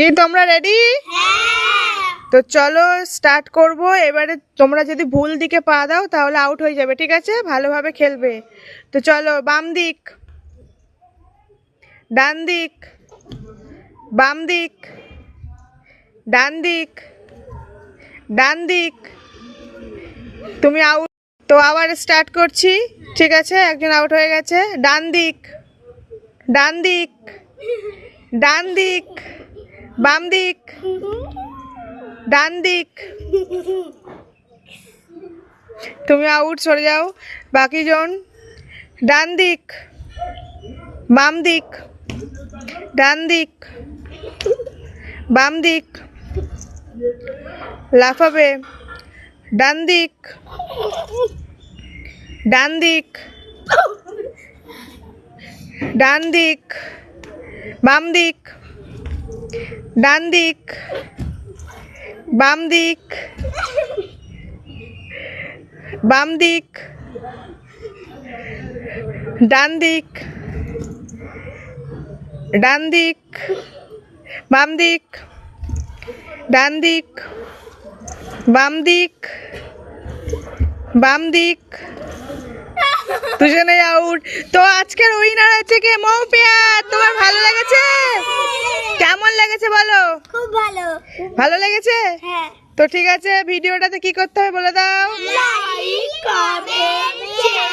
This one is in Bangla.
কি তোমরা রেডি তো চলো স্টার্ট করব। এবারে তোমরা যদি ভুল দিকে পা দাও তাহলে আউট হয়ে যাবে ঠিক আছে? ভালোভাবে খেলবে। তো চলো বাম দিক। ডান দিক। বাম দিক। ডান দিক। ডান দিক। তুমি আউট তো আবার স্টার্ট করছি ঠিক আছে? একজন আউট হয়ে গেছে। ডান দিক। ডান দিক। ডান দিক। বাম দিক। ডান দিক। তুমি আউট সরে যাও। বাকি জন, ডান দিক। বাম দিক। ডান দিক। বাম দিক। লাফাবে। ডান দিক। ডান দিক। ডান দিক। বাম দিক। ডান দিক, বাম দিক বাম দিক, ডান দিক ডান দিক, বাম দিক, ডান দিক, বাম দিক বাম দিক। দুজনে আউট তো আজকের উইনার হচ্ছে কে? মৌপিয়া। তোমার ভালো লেগেছে? লেগেছে বলো? খুব ভালো। ভালো লেগেছে? হ্যাঁ। তো ঠিক আছে ভিডিওটাতে কি করতে হবে বলে দাও? Like comment share